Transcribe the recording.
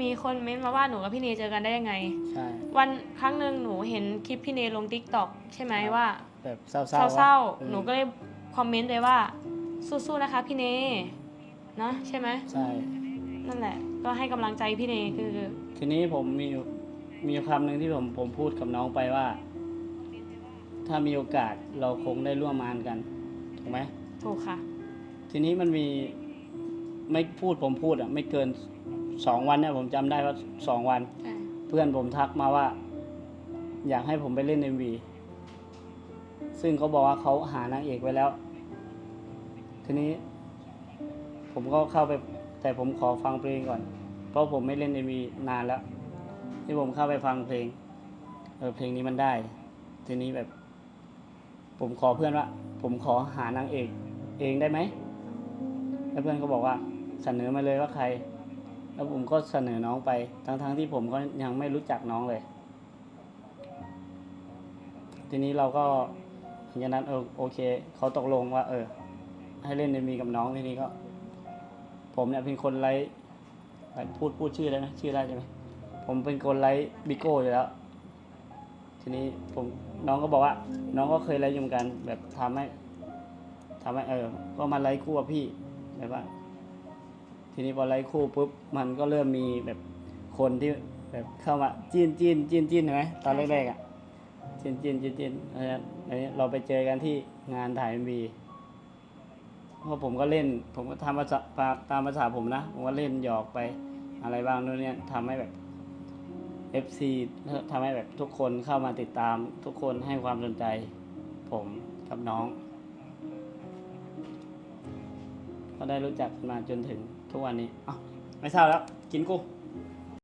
มีคนเม้นต์มาว่าหนูกับพี่เนเจอกันได้ยังไง ใช่ วันครั้งหนึ่งหนูเห็นคลิปพี่เนลงทิกตอกใช่ไหมครับ ว่าแบบเศร้าเศร้าอืมๆหนูก็เลยคอมเมนต์ไปว่า สู้ๆนะคะพี่เนนะใช่ไหมใช่ นั่นแหละ ก็ให้กำลังใจพี่เนคือ ทีนี้ผมมีอยู่มีคำหนึ่งที่ผมผมพูดกับน้องไปว่า ถ้ามีโอกาสเราคงได้ร่วมงานกันถูกไหม ถูกค่ะ ทีนี้มันมีไม่พูดผมพูดอะ ไม่เกิน สองวันเนี่ยผมจำได้ว่าสองวันใช่เพื่อนผมทักมาว่า อยากให้ผมไปเล่นเอ็มวีซึ่งเขาบอกว่าเขาหานางเอกไว้แล้ว ทีนี้ ผมก็เข้าไป แต่ผมขอฟังเพลงก่อน เพราะผมไม่เล่นเอ็มวีนานแล้ว ที่ผมเข้าไปฟังเพลง เออเพลงนี้มันได้ ทีนี้แบบ ผมขอเพื่อนว่า ผมขอหานางเอก เองได้ไหมแล้วเพื่อนก็บอกว่าเสนอมาเลยว่าใคร แล้วผมก็เสนอน้องไป ทั้งๆที่ผมก็ยังไม่รู้จักน้องเลย ทีนี้เราก็หลังจากนั้นเออโอเคเขาตกลงว่า เออ ให้เล่นในมีกับน้องทีนี้ก็ ผมเนี่ยเป็นคนไลฟ์พูดพูดชื่อได้ไหมชื่อได้ใช่ไหมผมเป็นคนไลฟ์บิโก้อยู่แล้ว ทีนี้ผมน้องก็บอกว่า น้องก็เคยไลฟ์ยู่เหมือกัน แบบทำให้ทำให้เออ ก็มาไลฟ์คู่กับพี่แบบว่า ทีนี้พอไลฟ์คู่ปุ๊บมันก็เริ่มมีแบบคนที่แบบเข้ามาจิ้นจิ้นจิ้นจิ้นเห็นไหมตอนแรกๆอะจิ้นจิ้นจิ้นจิ้นอันนี้อันนี้เราไปเจอกันที่งานถ่ายมีเพราะผมก็เล่น ผมก็ทำภาษาตามภาษาผมนะ ผมก็เล่นหยอกไปอะไรบ้างนู่นเนี่ยทำให้แบบ FC ทำให้แบบทุกคนเข้ามาติดตาม ทุกคนให้ความสนใจ ผมกับน้อง ก็ได้รู้จักกันมาจนถึง ทุกวันนี้อ้าวไม่เศร้าแล้ว กินกู